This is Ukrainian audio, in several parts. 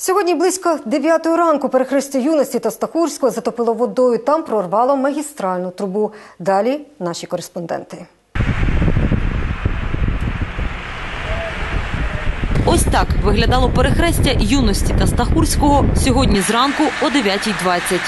Сьогодні близько 9 ранку перехрестя юності та Стахурського затопило водою. Там прорвало магістральну трубу. Далі наші кореспонденти. Ось так виглядало перехрестя юності та Стахурського сьогодні зранку о 9.20.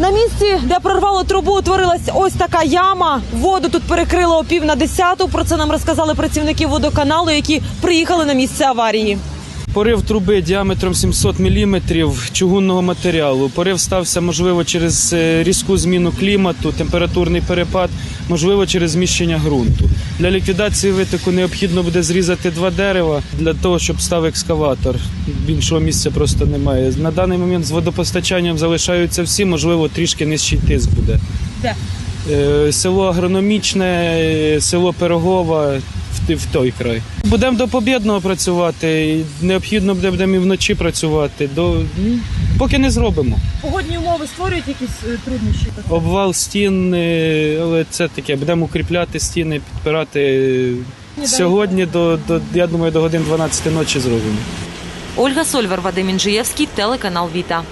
На місці, де прорвало трубу, утворилась ось така яма. Воду тут перекрило о пів на десяту. Про це нам розказали працівники водоканалу, які приїхали на місце аварії. Порив труби діаметром 700 мм чугунного матеріалу. Порив стався, можливо, через е, різку зміну клімату, температурний перепад, можливо, через зміщення ґрунту. Для ліквідації витоку необхідно буде зрізати два дерева для того, щоб став екскаватор. Іншого місця просто немає. На даний момент з водопостачанням залишаються всі, можливо, трішки нижчий тиск буде. Де? Е, Село агрономічне, е, село Пирогова. в той край будемо до побєдного працювати. Необхідно буде будемо і вночі працювати. До поки не зробимо. Погодні умови створюють якісь е, труднощі. Обвал стін, але це таке. Будемо укріпляти стіни, підпирати. е, Сьогодні до, до я думаю, до годин 12 ночі зробимо. Ольга Сольвар, Вадим Інжиєвський, телеканал Віта.